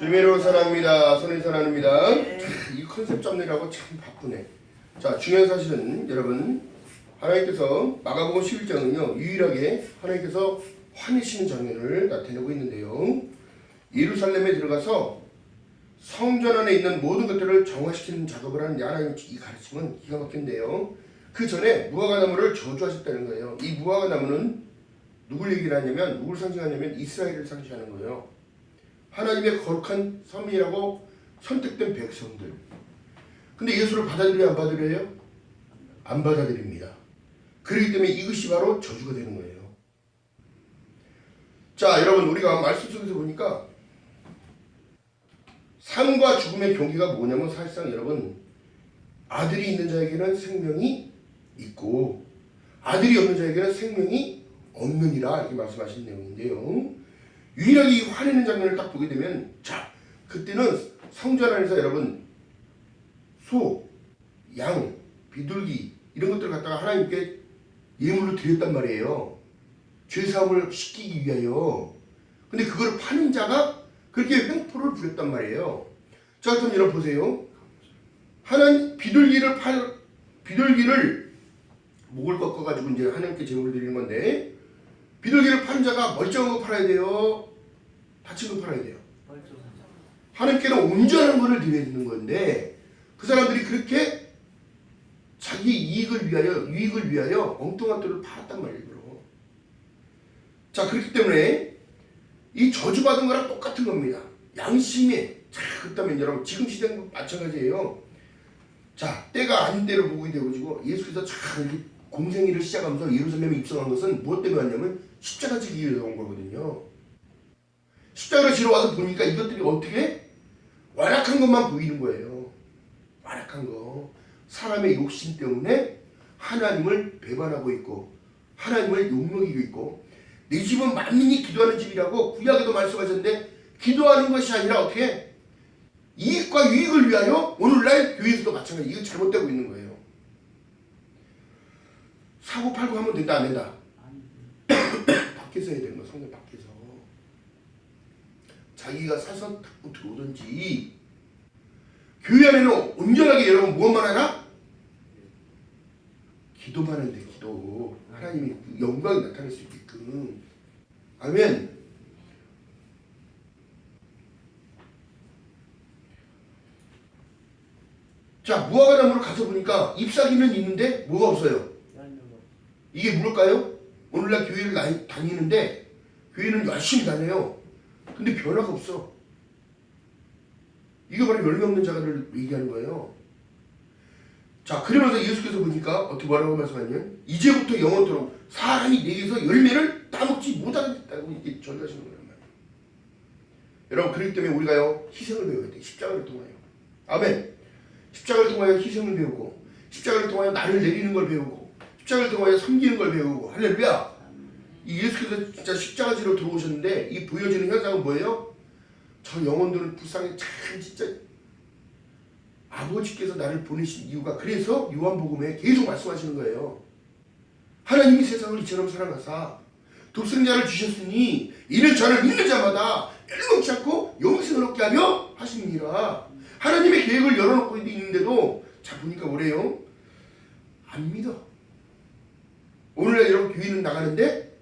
주민으로 사랑합니다. 선의 사랑합니다. 이 컨셉 잡느라고 참 바쁘네. 자, 중요한 사실은 여러분 하나님께서 마가복음 11장은요 유일하게 하나님께서 화내시는 장면을 나타내고 있는데요. 예루살렘에 들어가서 성전 안에 있는 모든 것들을 정화시키는 작업을 하는 하나님 이 가르침은 기가 막힌데요. 그 전에 무화과 나무를 저주하셨다는 거예요. 이 무화과 나무는 누굴 얘기를 하냐면 누굴 상징하냐면 이스라엘을 상징하는 거예요. 하나님의 거룩한 섬이라고 선택된 백성들. 근데 예수를 받아들여요, 안 받아들여요? 안 받아들입니다. 그렇기 때문에 이것이 바로 저주가 되는 거예요. 자, 여러분 우리가 말씀 속에서 보니까 삶과 죽음의 경계가 뭐냐면 사실상 여러분 아들이 있는 자에게는 생명이 있고 아들이 없는 자에게는 생명이 없느니라 이렇게 말씀하신 내용인데요. 유일하게 이 화내는 장면을 딱 보게 되면 자 그때는 성전 안에서 여러분 소, 양, 비둘기 이런 것들을 갖다가 하나님께 예물로 드렸단 말이에요. 죄 사함을 시키기 위하여. 근데 그걸 파는 자가 그렇게 횡포를 부렸단 말이에요. 자, 그럼 여러분 보세요. 하나님 비둘기를 팔 비둘기를 목을 꺾어 가지고 이제 하나님께 제물을 드리는 건데 비둘기를 파는 자가 멀쩡한 거 팔아야 돼요. 다친 거 팔아야 돼요. 하나님께는 온전한 것을 되는 건데 그 사람들이 그렇게 자기 이익을 위하여 유익을 위하여 엉뚱한 돈을 팔았단 말이에요. 자 그렇기 때문에 이 저주받은 거랑 똑같은 겁니다. 양심에 자 그렇다면 여러분 지금 시대는 마찬가지예요. 자 때가 아닌 때를 보게 되어지고 예수께서 참 공생일을 시작하면서 예루살렘에 입성한 것은 무엇 때문에 왔냐면 십자가 지기 위해서 온 거거든요. 십자가를 지러 와서 보니까 이것들이 어떻게 완악한 것만 보이는 거예요. 완악한 거. 사람의 욕심 때문에 하나님을 배반하고 있고 하나님을 욕먹이고 있고 내 집은 만민이 기도하는 집이라고 구약에도 말씀하셨는데 기도하는 것이 아니라 어떻게 이익과 유익을 위하여 오늘날 교회에서도 마찬가지 이거 잘못되고 있는 거예요. 사고 팔고 하면 된다 안 된다. 밖에서 해야 되는 거 성경 밖에서. 자기가 사서 닦고 들어오든지. 교회 안에는 온전하게 여러분 무엇만 하나? 기도만 하는데 기도. 하나님이 그 영광이 나타날 수 있게끔. 아멘. 자 무화과 나무를 가서 보니까 잎사귀는 있는데 뭐가 없어요? 이게 뭘까요? 오늘날 교회를 나- 다니는데 교회는 열심히 다녀요 근데 변화가 없어 이거 바로 열매 없는 자가를 얘기하는 거예요. 자, 그러면서 예수께서 보니까 어떻게 뭐라고 말씀하냐면 이제부터 영원토록 사람이 내게서 열매를 따먹지 못하겠다고 이렇게 전하시는 거란 말이에요. 여러분 그렇기 때문에 우리가요 희생을 배워야 돼. 십자가를 통하여. 아멘. 십자가를 통하여 희생을 배우고 십자가를 통하여 나를 내리는 걸 배우고 십자가를 통하여 섬기는 걸 배우고 할렐루야. 이 예수께서 진짜 십자가지로 들어오셨는데 이 보여지는 현상은 뭐예요? 저 영혼들은 불쌍히 참 진짜 아버지께서 나를 보내신 이유가 그래서 요한복음에 계속 말씀하시는 거예요. 하나님이 세상을 이처럼 사랑하사 독생자를 주셨으니 이는 저를 믿는 자마다 멸망치 않고 영생을 얻게 하려 하십니다. 하나님의 계획을 열어놓고 있는데도 자 보니까 뭐래요? 안 믿어. 오늘날 여러분 교회는 나가는데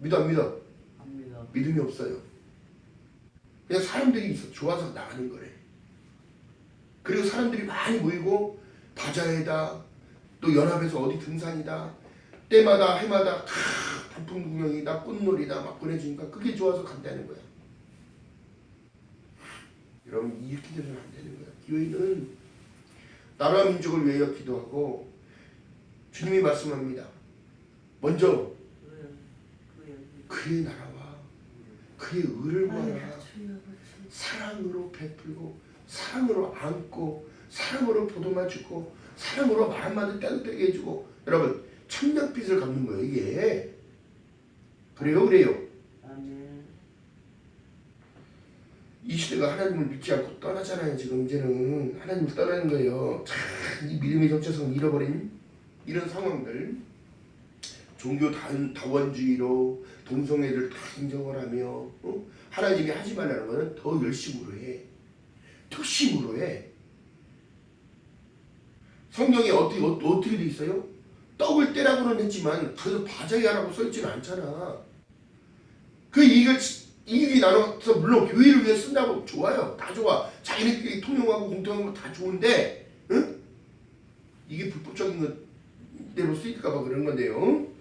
믿어 안 믿어? 믿음이 없어요. 그냥 사람들이 있어 좋아서 나가는 거래. 그리고 사람들이 많이 모이고 바자회다 또 연합에서 어디 등산이다 때마다 해마다 크, 단풍 구경이다 꽃놀이다 막 보내주니까 그게 좋아서 간다는 거야. 여러분 이렇게 되면 안 되는 거야. 교회는 나라 민족을 위하여 기도하고 주님이 말씀합니다. 먼저 그의 나라와 그의 의를 구하라. 사랑으로 베풀고 사랑으로 안고 사랑으로 보도만 주고 사랑으로 말 한마디 따뜻하게 해주고. 여러분 천냥빛을 갚는 거예요 이게. 그래요 그래요? 이 시대가 하나님을 믿지 않고 떠나잖아요 지금 이제는. 하나님을 떠나는 거예요. 참, 이 믿음의 정체성을 잃어버린 이런 상황들 종교 단, 다원주의로 동성애를 다 인정을 하며 어? 하나님이 하지 말라는 거는 더 열심으로 해. 특심으로 해. 성경에 어떻게 어, 어떻게 돼 있어요? 떡을 떼라고는 했지만 그래서 바자기하라고 써있지는 않잖아. 그 이익을 이익이 나눠서 물론 교회를 위해 쓴다고 좋아요. 다 좋아. 자기네끼리 통용하고 공통하고 다 좋은데, 응? 이게 불법적인 것대로 쓰일까봐 그런 건데요.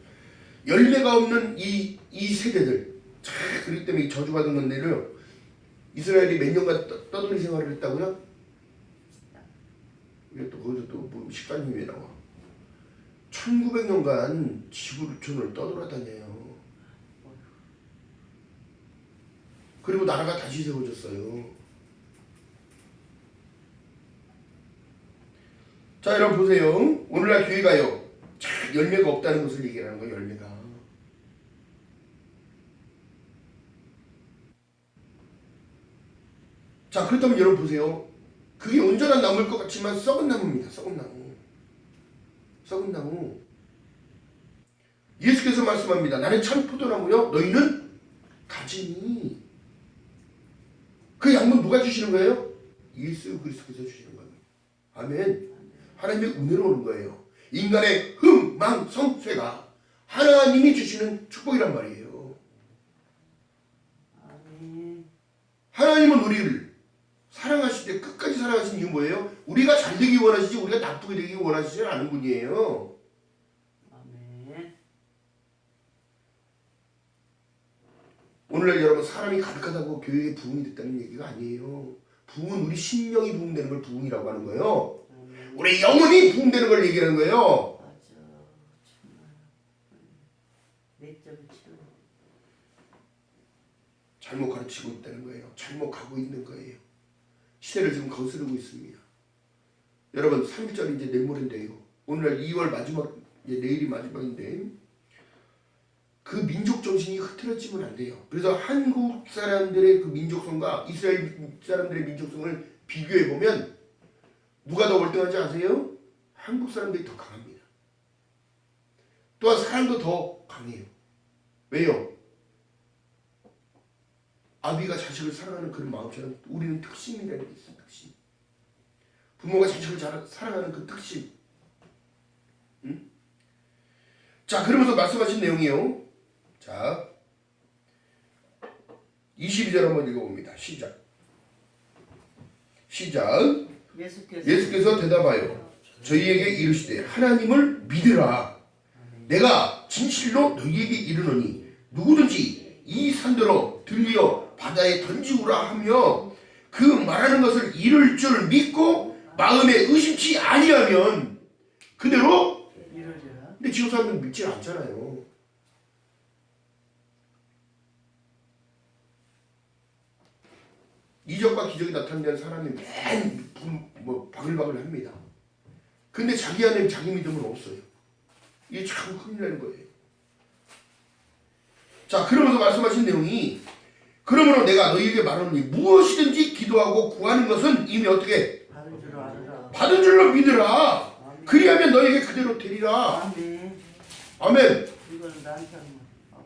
열매가 없는 이, 이 세대들. 자, 그렇기 때문에 이 저주받은 건데를 이스라엘이 몇 년간 떠, 떠돌이 생활을 했다고요? 이게 또 거기서 또뭐 왜 나와? 1900년간 지구촌을 떠돌아다녀요. 그리고 나라가 다시 세워졌어요. 자, 여러분 보세요. 오늘날 교회가요. 참 열매가 없다는 것을 얘기하는 거예요. 열매가. 자, 그렇다면 여러분 보세요. 그게 온전한 나무일 것 같지만 썩은 나무입니다. 썩은 나무. 썩은 나무. 예수께서 말씀합니다. 나는 참 포도나무요. 너희는 가지니. 그 양분 누가 주시는 거예요? 예수 그리스도께서 주시는 겁니다. 아멘. 하나님의 은혜로 오는 거예요. 인간의 흠 망 성쇠가 하나님이 주시는 축복이란 말이에요. 하나님은 우리를 사랑하실 때 끝까지 사랑하신 이유 뭐예요? 우리가 잘 되기 원하시지 우리가 나쁘게 되기 원하시지 않은 분이에요. 아멘. 오늘날 여러분 사람이 가득하다고 교회에 부흥이 됐다는 얘기가 아니에요. 부흥은 우리 심령이 부흥되는 걸 부흥이라고 하는 거예요. 아멘. 우리 영혼이 부흥되는 걸 얘기하는 거예요. 맞아. 정말. 내적을 치료. 잘못 가르치고 있다는 거예요. 잘못 가고 있는 거예요. 시대를 지금 거스르고 있습니다. 여러분 3일절 이제 내일모레인데요. 오늘날 2월 마지막 이제 내일이 마지막인데 그 민족 정신이 흐트러지면 안 돼요. 그래서 한국 사람들의 그 민족성과 이스라엘 사람들의 민족성을 비교해 보면 누가 더 월등한지 아세요? 한국 사람들이 더 강합니다. 또한 사람도 더 강해요. 왜요? 아비가 자식을 사랑하는 그런 마음처럼 우리는 특심이라는 게 있어요. 특심. 부모가 자식을 잘 사랑하는 그 특심. 응? 자, 그러면서 말씀하신 내용이요. 자, 22절 한번 읽어봅니다. 시작. 시작. 예수께서 예수께서 대답하여 저희에게 이르시되 하나님을 믿으라. 내가 진실로 너희에게 이르노니 누구든지 이 산더러 들려 바다에 던지우라 하며 그 말하는 것을 이룰 줄 믿고 마음에 의심치 아니하면 그대로. 근데 지금 사람들은 믿지 않잖아요. 이적과 기적이 나타나는 사람이 맨 뭐 바글바글 합니다. 근데 자기 안에 자기 믿음은 없어요. 이게 참 큰일 나는 거예요. 자, 그러면서 말씀하신 내용이 그러므로 내가 너희에게 말하노니 무엇이든지 기도하고 구하는 것은 이미 어떻게 받은 줄 알아라. 받은 줄로 믿으라. 아멘. 그리하면 너에게 그대로 되리라. 아멘. 아멘. 이거는 나한테 하는 거.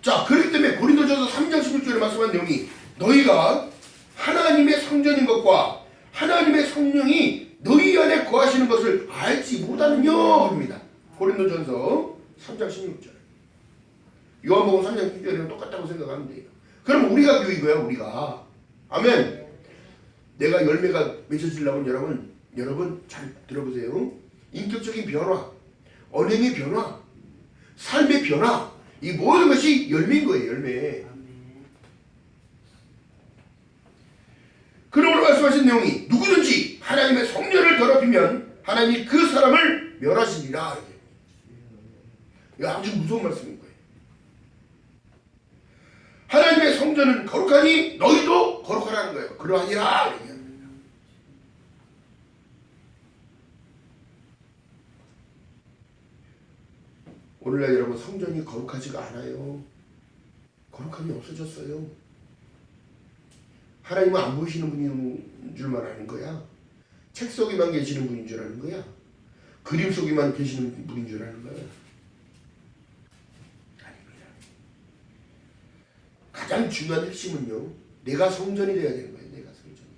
자, 그렇기 때문에 고린도전서 3장 16절에 말씀한 내용이 너희가 하나님의 성전인 것과 하나님의 성령이 너희 안에 거하시는 것을 알지 못하느냐 합니다. 고린도전서 3장 16절. 요한복음 3장 16절이랑 똑같다고 생각하면 돼요. 그럼 우리가 교회고요, 우리가. 아멘. 내가 열매가 맺어지려면 여러분, 여러분 잘 들어보세요. 인격적인 변화, 언행의 변화, 삶의 변화, 이 모든 것이 열매인 거예요, 열매. 그러므로 말씀하신 내용이 누구든지 하나님의 성령을 더럽히면 하나님이 그 사람을 멸하시리라. 이거 아주 무서운 거예요. 하나님의 성전은 거룩하니 너희도 거룩하라는 거예요. 그러하니라. 오늘날 여러분 성전이 거룩하지가 않아요. 거룩함이 없어졌어요. 하나님은 안 보이시는 분인 줄만 아는 거야. 책 속에만 계시는 분인 줄 아는 거야. 그림 속에만 계시는 분인 줄 아는 거야. 가장 중요한 핵심은요. 내가 성전이 되어야 되는 거예요. 내가 성전이.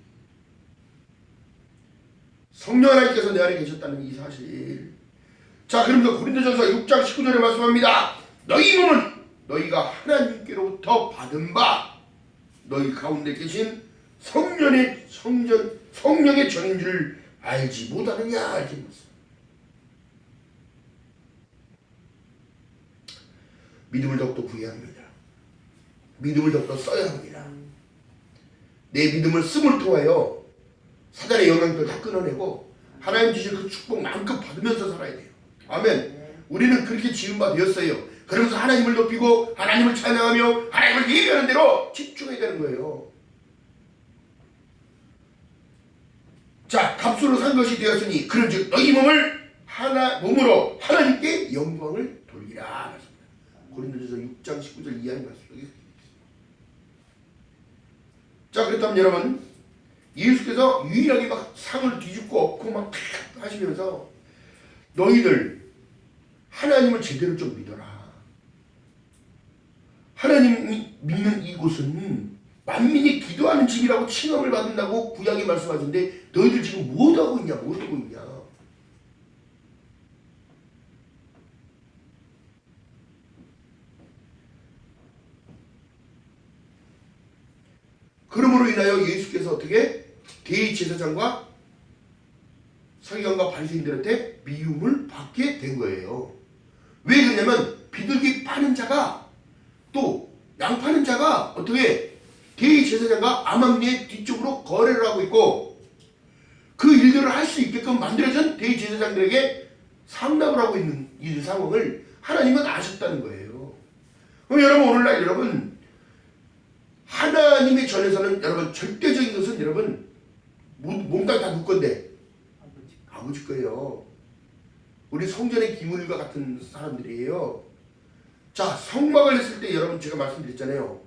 성령 하나님께서 내 안에 계셨다는 이 사실. 자, 그러면서 고린도전서 6장 19절에 말씀합니다. 너희 몸은 너희가 하나님께로부터 받은 바 너희 가운데 계신 성령의 성전 성령의 전인 줄 알지 못하느냐 이렇게 말씀. 믿음을 더욱더 구해야 합니다. 믿음을 더욱더 써야 합니다. 내 믿음을 씀을 통하여 사단의 영향들 다 끊어내고 하나님 주신 그 축복 마음껏 받으면서 살아야 돼요. 아멘. 우리는 그렇게 지은 바 되었어요. 그러면서 하나님을 높이고 하나님을 찬양하며 하나님을 예배하는 대로 집중해야 되는 거예요. 자, 값으로 산 것이 되었으니 그런즉 너희 몸을 하나 몸으로 하나님께 영광을 돌리라. 고린도전서 6장 19절 이하의 말씀 속에. 자, 그렇다면 여러분 예수께서 유일하게 막 상을 뒤집고 엎고 막 하시면서 너희들 하나님을 제대로 좀 믿어라. 하나님이 믿는 이곳은 만민이 기도하는 집이라고 칭함을 받는다고 구약에 말씀하셨는데 너희들 지금 못하고 있냐 못하고 있냐 그러므로 인하여 예수께서 어떻게 대제사장과 서기관과 바리새인들한테 미움을 받게 된 거예요. 왜 그러냐면 비둘기 파는 자가 또 양 파는 자가 어떻게 대제사장과 아망리의 뒤쪽으로 거래를 하고 있고 그 일들을 할 수 있게끔 만들어진 대제사장들에게 상납을 하고 있는 이 상황을 하나님은 아셨다는 거예요. 그럼 여러분 오늘날 여러분 하나님의 전에서는 여러분 절대적인 것은 여러분 몸- 몸땅 다 누구 건데 아버지. 거예요. 우리 성전의 기물과 같은 사람들이에요. 자, 성막을 했을 때 여러분 제가 말씀드렸잖아요.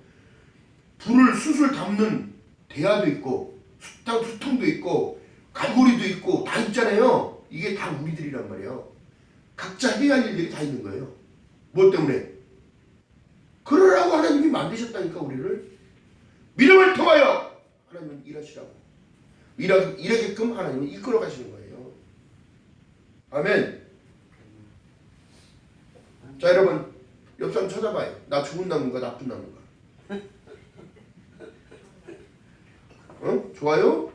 불을 숯을 담는 대야도 있고 수탕 수통도 있고 갈고리도 있고 다 있잖아요. 이게 다 우리들이란 말이에요. 각자 해야 할 일들이 다 있는 거예요. 뭐 때문에? 그러라고 하나님이 만드셨다니까 우리를 믿음을 통하여 하나님은 일하시라고 일하, 일하게끔 하나님은 이끌어 가시는 거예요. 아멘. 자 여러분 옆 사람 쳐다봐요. 나 좋은 나무인가 나쁜 나무인가? 어? 좋아요?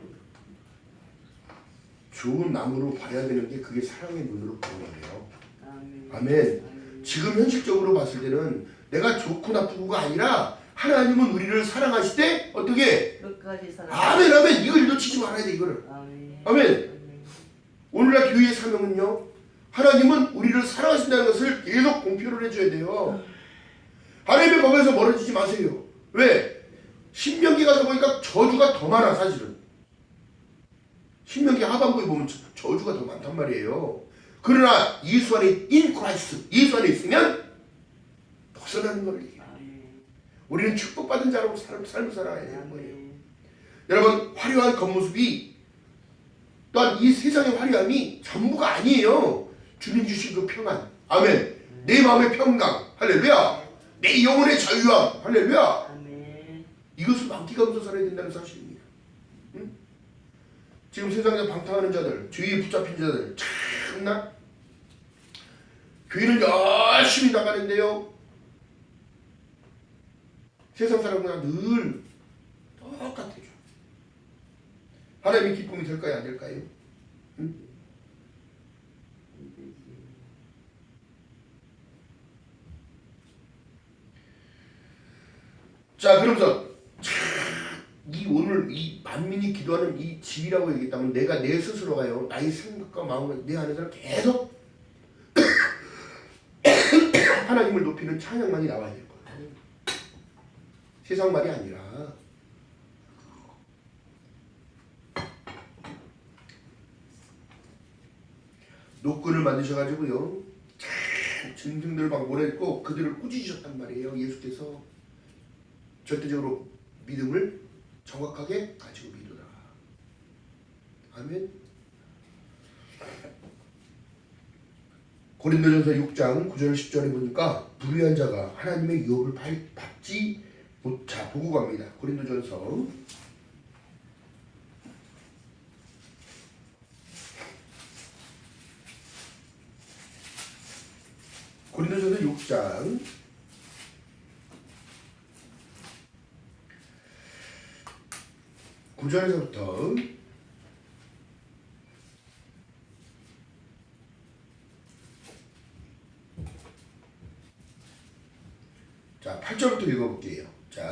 좋은 나무로 봐야 되는 게 그게 사랑의 눈으로 보는 거예요. 아멘. 아멘. 지금 현실적으로 봤을 때는 내가 좋고 나쁘고가 아니라 하나님은 우리를 사랑하실 때 어떻게 끝까지 살아. 아멘 아멘 이걸 놓치지 말아야 돼 이거를 아멘. 아멘. 오늘날 교회의 사명은요 하나님은 우리를 사랑하신다는 것을 계속 공표를 해줘야 돼요 하나님의 법에서 멀어지지 마세요 왜? 신명기 가서 보니까 저주가 더 많아 사실은 신명기 하반부에 보면 저- 저주가 더 많단 말이에요 그러나 예수 안에 인 크라이스트 예수 안에 있으면 벗어나는 걸. 우리는 축복받은 자로 삶, 삶을 살아야 되는 거예요. 여러분 화려한 겉모습이 또한 이 세상의 화려함이 전부가 아니에요. 주님 주신 그 평안. 아멘. 내 마음의 평강. 할렐루야. 내 영혼의 자유함. 할렐루야. 아멘. 이것을 만끽하면서 살아야 된다는 사실입니다. 응? 지금 세상에서 방탕하는 자들, 주위에 붙잡힌 자들, 참나 교회는 열심히 나가는데요. 세상 사람과 늘 똑같아요. 하나님의 기쁨이 될까요, 안 될까요? 응? 자, 그러면서 이 오늘 이 만민이 기도하는 이 집이라고 얘기했다면 내가 내 스스로가요 나의 생각과 마음을 내 안에서 계속 하나님을 높이는 찬양만이 나와야 될 거예요. 세상 말이 아니라 노끈을 만드셔가지고요 참 증증들 막 보냈고 그들을 꾸짖으셨단 말이에요 예수께서 절대적으로 믿음을 정확하게 가지고 믿어라. 아멘. 고린도전서 6장 9절 10절에 보니까 불의한 자가 하나님의 유업을 받- 받지 보- 자 보고 갑니다. 고린도전서 고린도전서 6장 구절에서부터 자, 8절부터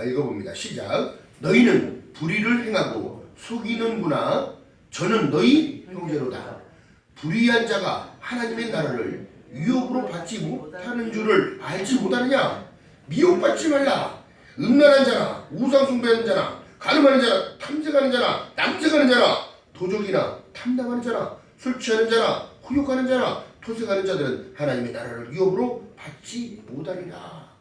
읽어봅니다. 시작. 너희는 불의를 행하고 속이는구나. 저는 너희 형제로다. 불의한 자가 하나님의 나라를 유혹으로 받지 못하는 줄을 알지 못하느냐? 미혹받지 말라. 음란한 자나 우상 숭배하는 자나 가늠하는 자나 탐색하는 자나 남색하는 자나 도적이나 탐담하는 자나 술 취하는 자나 후욕하는 자나 토색하는 자들은 하나님의 나라를 유혹으로 받지 못하리라.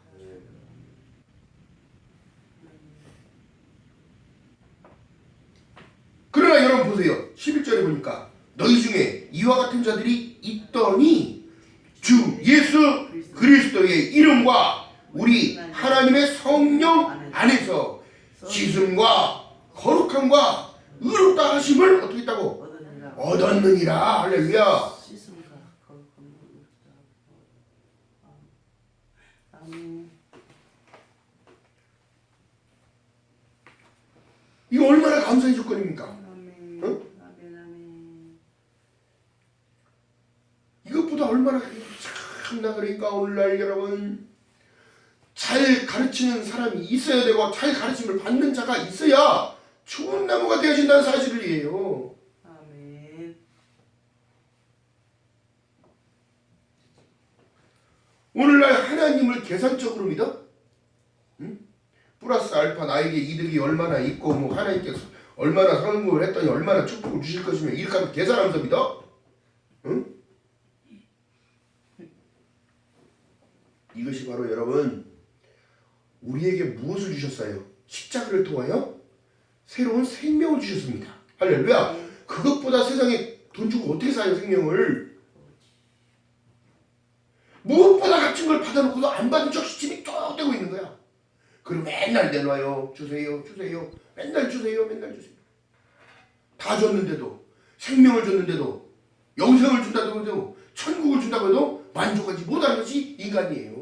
그러나 여러분 보세요. 11절에 보니까 너희 중에 이와 같은 자들이 있더니 주 예수 그리스도의 이름과 우리 하나님의 성령 안에서 씻음과 거룩함과 의롭다 하심을 어떻게 했다고? 얻었느니라. 할렐루야. 이거 얼마나 감사의 조건입니까? 아멘 응? 아멘 아멘 이것보다 얼마나 참나 그러니까 오늘날 여러분 잘 가르치는 사람이 있어야 되고 잘 가르침을 받는 자가 있어야 좋은 나무가 되어진다는 사실이에요. 아멘 오늘날 하나님을 계산적으로 믿어? 응? 플러스 알파 나에게 이득이 얼마나 있고 뭐 하나님께서 얼마나 성공을 했더니 얼마나 축복을 주실 것이며 이렇게 하면 계산하면서 믿어? 응? 이것이 바로 여러분 우리에게 무엇을 주셨어요? 십자가를 통하여 새로운 생명을 주셨습니다. 할렐루야. 그것보다 세상에 돈 주고 어떻게 사요 생명을? 무엇보다 값진 걸 받아놓고도 안 받은 척 시침이 쭉 되고 있는 거야. 그리고 맨날 내놔요. 주세요. 주세요. 맨날 주세요. 맨날 주세요. 다 줬는데도 생명을 줬는데도 영생을 준다고 해도 천국을 준다고 해도 만족하지 못하는 것이 인간이에요.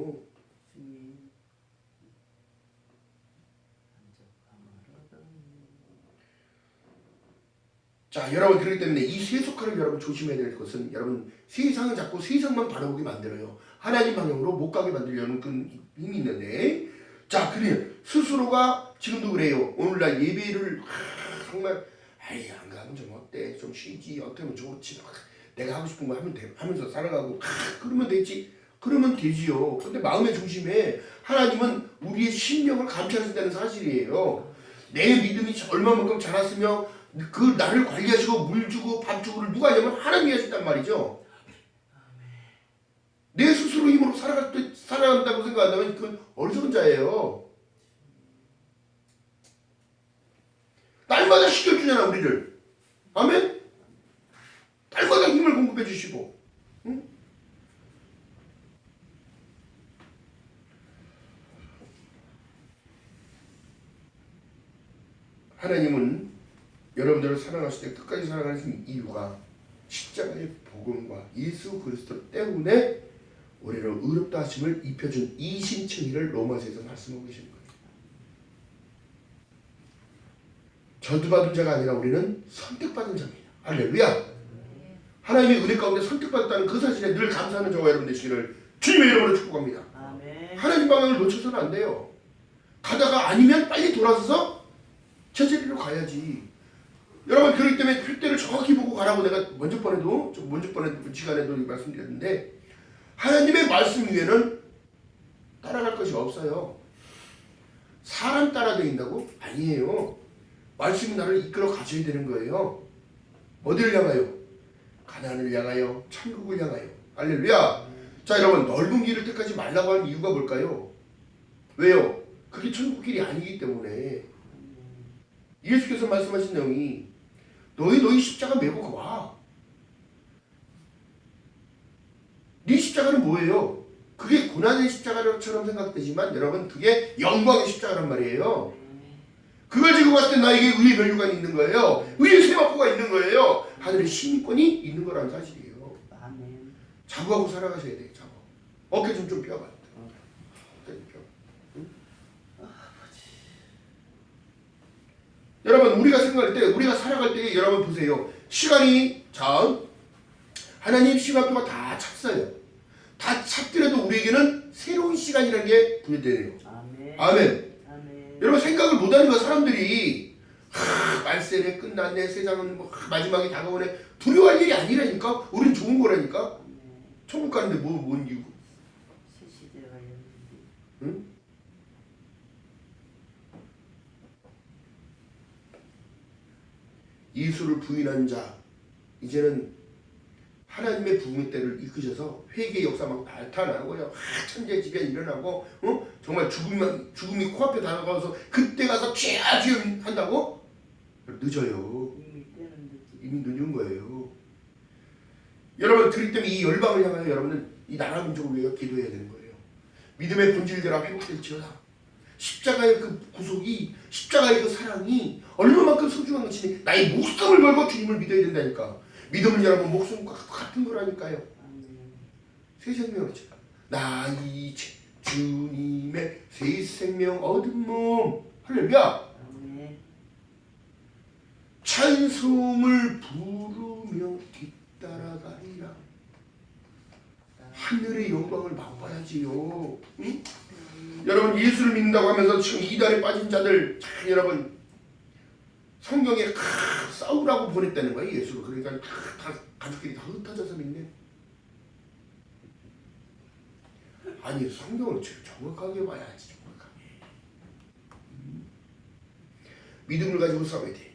자, 여러분 그렇기 때문에 이 세속화를 여러분 조심해야 될 것은 여러분 세상을 자꾸 세상만 바라보게 만들어요. 하나님 방향으로 못 가게 만들려는 그 힘이 있는데 자, 그래 스스로가 지금도 그래요. 오늘날 예배를 하, 정말 아이 안 가면 좀 어때? 좀 쉬지. 어떻게 하면 좋지? 내가 하고 싶은 거 하면 돼. 하면서 살아가고 하, 그러면 되지. 그러면 되지요. 근데 마음의 중심에 하나님은 우리의 심령을 감찰하신다는 사실이에요. 내 믿음이 얼마만큼 자랐으며 그 나를 관리하시고 물 주고 밥 주고를 누가 하냐면 하나님이 하신단 말이죠. 내 스스로 힘으로 살아갈 때 살아간다고 생각한다면 그건 어리석은 자예요. 날마다 시켜주잖아 우리를. 아멘. 날마다 힘을 공급해 주시고. 응? 하나님은 여러분들을 사랑하실 때 끝까지 사랑하시는 이유가 십자가의 복음과 예수 그리스도 때문에 우리를 의롭다 하심을 입혀준 이심층의를 로마서에서 말씀하고 계시는 거예요. 저주받은 자가 아니라 우리는 선택받은 자입니다. 할렐루야. 하나님의 은혜 가운데 선택받았다는 그 사실에 늘 감사하는 저와 여러분 되시기를 주님의 이름으로 축복합니다. 아멘 하나님 방향을 놓쳐서는 안 돼요. 가다가 아니면 빨리 돌아서서 제자리로 가야지. 여러분 그렇기 때문에 필대를 정확히 보고 가라고 내가 먼저 번에도 좀 먼저 번에 시간에도 말씀드렸는데 하나님의 말씀 위에는 따라갈 것이 없어요. 사람 따라 다닌다고? 아니에요. 말씀이 나를 이끌어 가셔야 되는 거예요. 어디를 향하여? 가난을 향하여, 천국을 향하여. 할렐루야. 자 여러분 넓은 길을 택하지 말라고 하는 이유가 뭘까요? 왜요? 그게 천국 길이 아니기 때문에 예수께서 말씀하신 내용이 너희 너희 십자가 메고 와. 네 십자가는 뭐예요? 그게 고난의 십자가처럼 생각되지만 여러분 그게 영광의 십자가란 말이에요. 네. 그걸 지고 봤을 때 나에게 의의 면류관이 있는 거예요. 의의 세마포가 있는 거예요. 하늘의 신권이 있는 거라는 사실이에요. 아멘. 자부하고 살아가셔야 돼요. 자부. 어깨 좀 좀 펴봐. 어깨 좀 펴. 응? 여러분 우리가 생각할 때 우리가 살아갈 때 여러분 보세요. 시간이 자 하나님 시간표가 다 찼어요. 다 찼더라도 우리에게는 새로운 시간이라는 게 부여되네요. 아멘. 아멘. 여러분 생각을 못하는 거야 사람들이 하, 말세네 끝났네 세상은 뭐, 하, 마지막이 다가오네 두려워할 일이 아니라니까 우린 좋은 거라니까. 천국 가는데 뭐 뭔 이유 새 시대가 열린다. 응? 예수를 부인한 자 이제는 하나님의 부흥의 때를 이끄셔서 회개의 역사 막 나타나고요. 하, 천재지변 일어나고 어? 정말 죽음만 죽음이 코앞에 다가가서 그때 가서 죄야 죄 한다고 늦어요. 이미 늦은 거예요. 여러분 그렇기 때문에 이 열방을 향하여 여러분은 이 나라 민족을 위해 기도해야 되는 거예요. 믿음의 본질대로 회복될지어다. 십자가의 그 구속이 십자가의 그 사랑이 얼마만큼 소중한 것이니 나의 목숨을 걸고 주님을 믿어야 된다니까. 믿음은 여러분 목숨과 같은 거라니까요. 새 생명을 지나 이제 주님의 새 생명 얻은 몸 할렐루야. 찬송을 부르며 뒤따라가리라. 하늘의 영광을 맛봐야지요. 응? 여러분 예수를 믿는다고 하면서 지금 이단에 빠진 자들 참 여러분 성경에 크, 싸우라고 보냈다는 거예요 예수를 그러니까 크, 다 가족끼리 다 흩어져서 믿네. 아니 성경을 좀 정확하게 봐야지 정확하게. 음. 믿음을 가지고 싸워야 돼.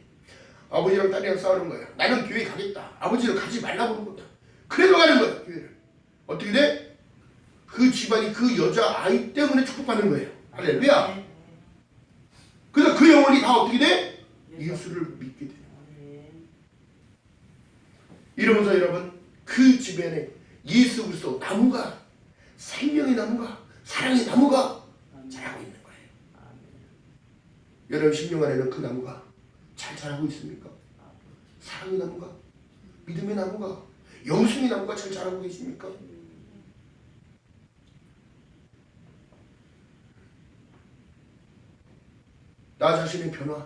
아버지랑 딸이랑 싸우는 거야. 나는 교회 가겠다. 아버지를 가지 말라고 그러는 거다. 그래도 가는 거야 교회를. 어떻게 돼? 그 집안이 그 여자 아이 때문에 축복받는 거예요. 할렐루야. 그래서 그 영혼이 다 어떻게 돼? 예수를 믿게 돼. 아멘. 이러면서 여러분 그 집안에 예수 그리스도 나무가 생명의 나무가 사랑의 나무가. 자라고 있는 거예요. 여러분 심령 안에는 그 나무가 잘 자라고 있습니까? 사랑의 나무가 믿음의 나무가 영생의 나무가 잘 자라고 계십니까? 나 자신의 변화,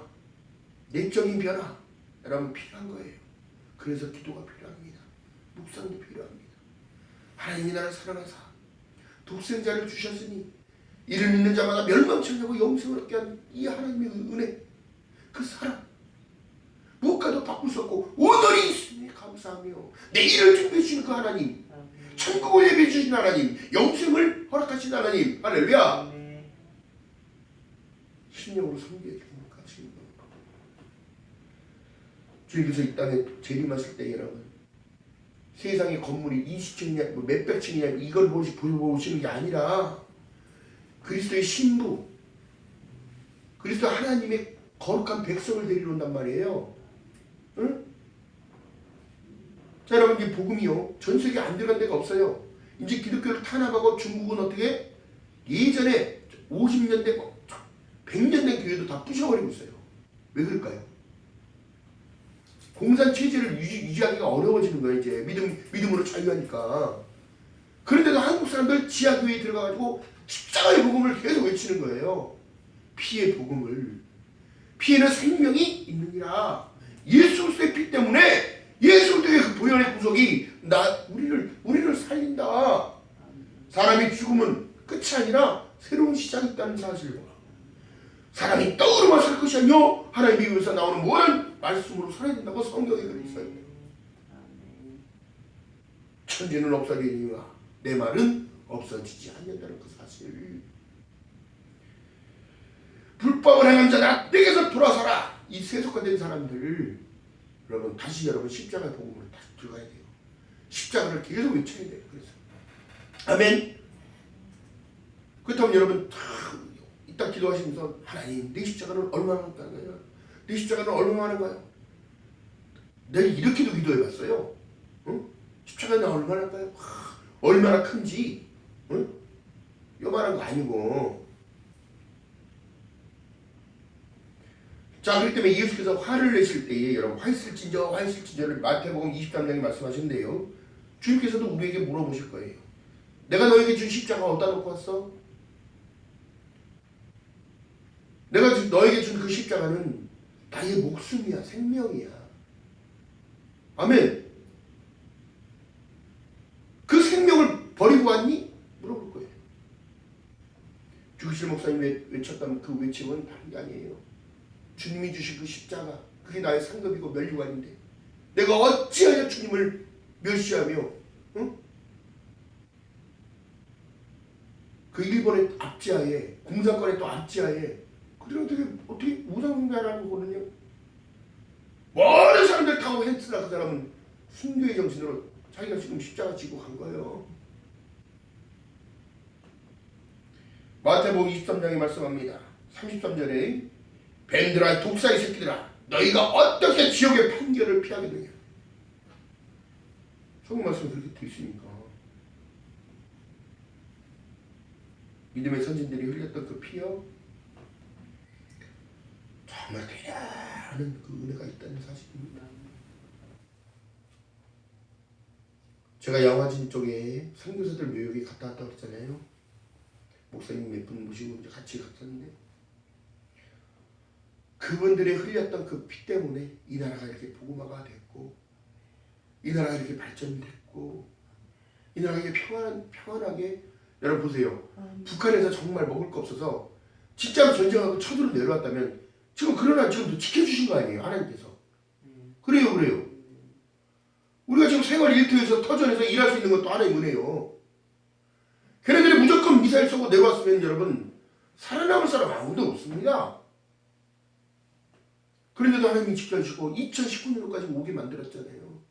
내적인 변화, 여러분 필요한 거예요. 그래서 기도가 필요합니다. 묵상도 필요합니다. 하나님이 나를 사랑하사 독생자를 주셨으니 이를 믿는 자마다 멸망치 않고 영생을 얻게 한 이 하나님의 은혜, 그 사랑 무엇과도 바꿀 수 없고 오늘이 있으니 감사하며 내일을 준비해 주시는 그 하나님. 천국을 예비해 주신 하나님 영생을 허락하신 하나님 할렐루야. 신령으로 섬겨야 됩니까 지금 주님께서 이 땅에 재림하실 때 여러분 세상의 건물이 20층이냐 뭐 몇백 층이냐 이걸 보시 보시는 게 아니라 그리스도의 신부 그리스도 하나님의 거룩한 백성을 데리러 온단 말이에요 응? 자 여러분 이 복음이요 전 세계 안 들어간 데가 없어요 이제 기독교를 탄압하고 중국은 어떻게 예전에 50년대 100년 된 교회도 다 부셔버리고 있어요. 왜 그럴까요? 공산 체제를 유지, 유지 하기가 어려워지는 거예요. 이제 믿음 믿음으로 자유하니까. 그런데도 한국 사람들 지하 교회에 들어가가지고 십자가의 복음을 계속 외치는 거예요. 피의 복음을 피에는 생명이 있느니라. 예수 그리스도의 피 때문에 예수 그리스도의 그 보혈의 구속이 나 우리를 우리를 살린다. 사람이 죽으면 끝이 아니라 새로운 시작이 있다는 사실을 사람이 떠오르면 살 것이 아니요 하나님의 입에서 나오는 모든 말씀으로 살아야 된다고 성경에. 아멘. 천지는 없어지니와 내 말은 없어지지 않는다는 그 사실. 불법을 행한 자나 내게서 돌아서라. 이 세속화된 사람들 여러분 다시 여러분 십자가의 복음으로 다시 들어가야 돼요. 십자가를 계속 외쳐야 돼요. 그래서 아멘. 그렇다면 여러분 다 이따 기도하시면서 하나님 내 십자가는 얼마나 많다는 거야? 내 십자가는 얼마나 많은 거야? 내가 이렇게도 기도해 봤어요. 응? 십자가는 얼마나 할까요? 하, 얼마나 큰지 응? 요만한 거 아니고 자 그렇기 때문에 예수께서 화를 내실 때에 여러분 화 있을진저 화 있을진저를 마태복음 23장에 말씀하신대요 주님께서도 우리에게 물어보실 거예요 내가 너에게 준 십자가 어디다 놓고 왔어? 내가 주- 너에게 준 그 십자가는 나의 목숨이야 생명이야 아멘 그 생명을 버리고 왔니? 물어볼 거예요 주기실 목사님이 외- 외쳤던 그 외침은 다른 게 아니에요 주님이 주신 그 십자가 그게 나의 상급이고 멸류관인데 내가 어찌하여 주님을 멸시하며 응? 그 일본의 압제하에 공산권의 또 압제하에 그들은 어떻게 어떻게 무장자라고 그러거든요 모든 사람들 타고 헬스나 그 사람은 순교의 정신으로 자기가 지금 십자가 지고 간 거예요. 마태복음 23장에 말씀합니다. 33절에 뱀들아 독사의 새끼들아 너희가 어떻게 지옥의 판결을 피하겠느냐? 성경 말씀 그렇게 돼 있으니까? 믿음의 선진들이 흘렸던 그 피요 정말 대단한 그 은혜가 있다는 사실입니다. 제가 양화진 쪽에 선교사들 묘역에 갔다 왔다 그랬잖아요. 목사님 몇 분 모시고 이제 같이 갔었는데 그분들이 흘렸던 그 피 때문에 이 나라가 이렇게 복음화가 됐고 이 나라가 이렇게 발전됐고 이 나라가 이렇게 평안, 평안하게 여러분 보세요. 북한에서 정말 먹을 거 없어서 진짜로 전쟁하고 쳐들어 내려왔다면 지금 그러나 지금도 지켜주신 거 아니에요 하나님께서 그래요 그래요 우리가 지금 생활 일터에서 터전에서 일할 수 있는 것도 하나의 은혜요 걔네들이 무조건 미사일 쏘고 내려왔으면 여러분 살아남을 사람 아무도 없습니다 그런데도 하나님이 지켜주시고 2019년까지 오게 만들었잖아요.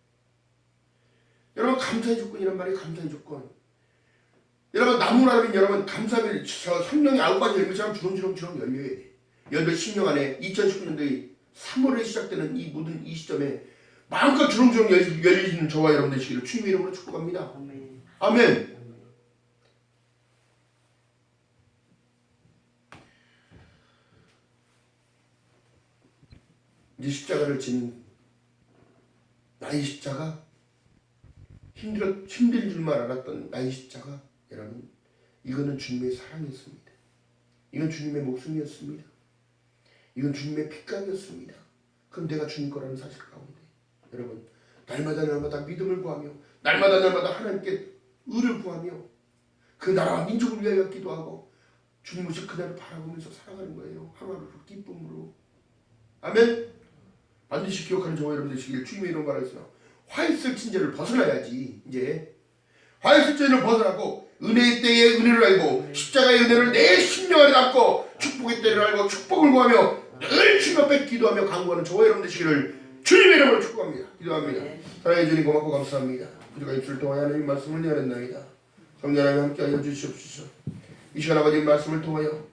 여러분 감사의 조건이란 말이 감사의 조건. 여러분 나무라면 여러분 감사를 저 성령의 아홉 가지 열매처럼 주렁주렁주렁 열려야 돼. 열몇 십년 안에 2019년도에 3월에 시작되는 이 모든 이 시점에 마음껏 주렁주렁 열- 열리는 저와 여러분 되시기를 주님의 이름으로 축복합니다. 아멘. 아멘. 이제 십자가를 진 나의 십자가 힘들어 힘들 줄만 알았던 나의 십자가 여러분 이거는 주님의 사랑이었습니다. 이건 주님의 목숨이었습니다. 이건 주님의 핏감이었습니다. 그럼 내가 주님 거라는 사실 가운데 여러분 날마다 날마다 믿음을 구하며 날마다 날마다 하나님께 의를 구하며 그 나라와 민족을 위하여 기도하고 주님 오실 그날을 바라보면서 살아가는 거예요. 하루하루 기쁨으로 아멘. 반드시 기억하는 저와 여러분 되시길 주님의 이름 바라겠으나 화 있을 친절을 벗어나야지 이제 화 있을 친절을 벗어나고 은혜의 때에 은혜를 알고 십자가의 은혜를 내 심령 안에 담고 축복의 때를 알고 축복을 구하며 늘 주님 앞에 기도하며 간구하는 저와 여러분 되시기를 주님의 이름으로 축복합니다. 기도합니다. 아멘. 사랑해 주님 고맙고 감사합니다. 우리가 입술을 통하여 하나님 말씀을 열었나이다. 성령 하나님 함께 하여 주시옵소서. 이 시간 아버지 말씀을 통하여